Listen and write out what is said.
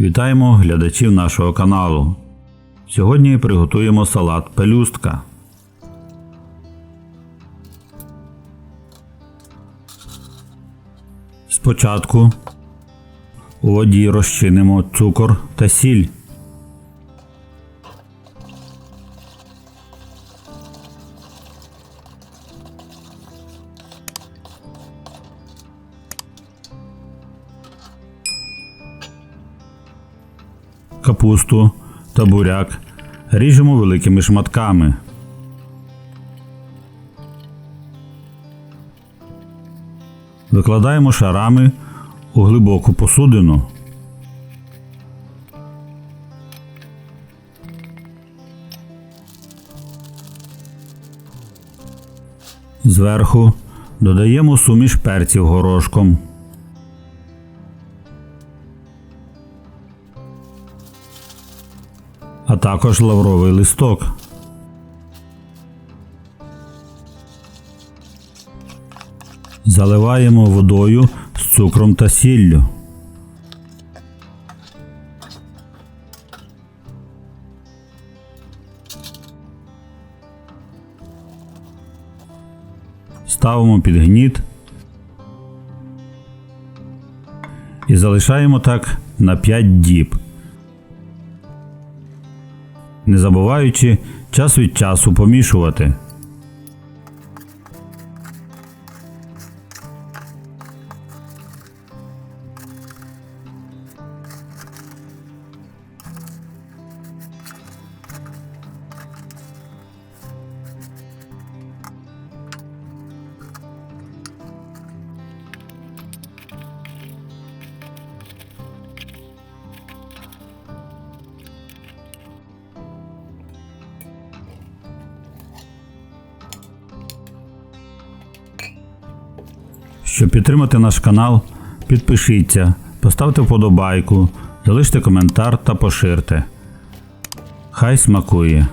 Вітаємо глядачів нашого каналу. Сьогодні приготуємо салат пелюстка. Спочатку у воді розчинимо цукор та сіль. Капусту та буряк ріжемо великими шматками. Викладаємо шарами у глибоку посудину. Зверху додаємо суміш перців горошком. А також лавровий листок. Заливаємо водою з цукром та сіллю. Ставимо під гніт і залишаємо так на 5 діб не забуваючи час від часу помішувати. Щоб підтримати наш канал, підпишіться, поставте вподобайку, залиште коментар та поширте. Хай смакує!